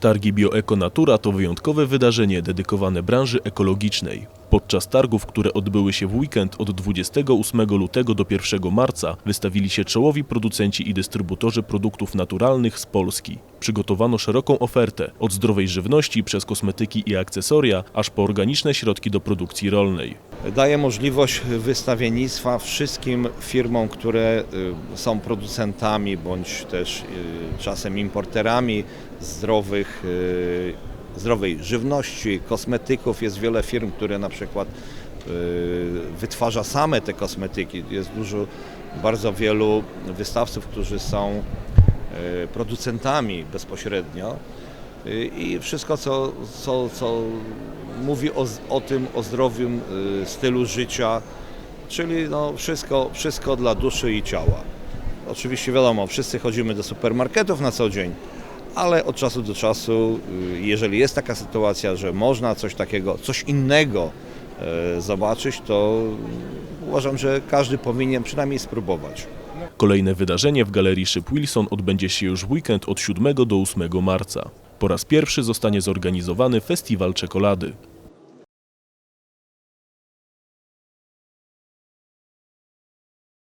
Targi Bioeko Natura to wyjątkowe wydarzenie dedykowane branży ekologicznej. Podczas targów, które odbyły się w weekend od 28 lutego do 1 marca, wystawili się czołowi producenci i dystrybutorzy produktów naturalnych z Polski. Przygotowano szeroką ofertę, od zdrowej żywności przez kosmetyki i akcesoria, aż po organiczne środki do produkcji rolnej. Daje możliwość wystawiennictwa wszystkim firmom, które y, są producentami bądź też y, czasem importerami zdrowych, y, zdrowej żywności, kosmetyków. Jest wiele firm, które na przykład wytwarza same te kosmetyki. Jest dużo, bardzo wielu wystawców, którzy są producentami bezpośrednio. I wszystko, co, co, co mówi o, o tym, o zdrowym y, stylu życia, czyli no wszystko, wszystko dla duszy i ciała. Oczywiście wiadomo, wszyscy chodzimy do supermarketów na co dzień, ale od czasu do czasu, y, jeżeli jest taka sytuacja, że można coś takiego, coś innego y, zobaczyć, to uważam, że każdy powinien przynajmniej spróbować. Kolejne wydarzenie w Galerii Szyb Wilson odbędzie się już w weekend od 7 do 8 marca. Po raz pierwszy zostanie zorganizowany Festiwal Czekolady.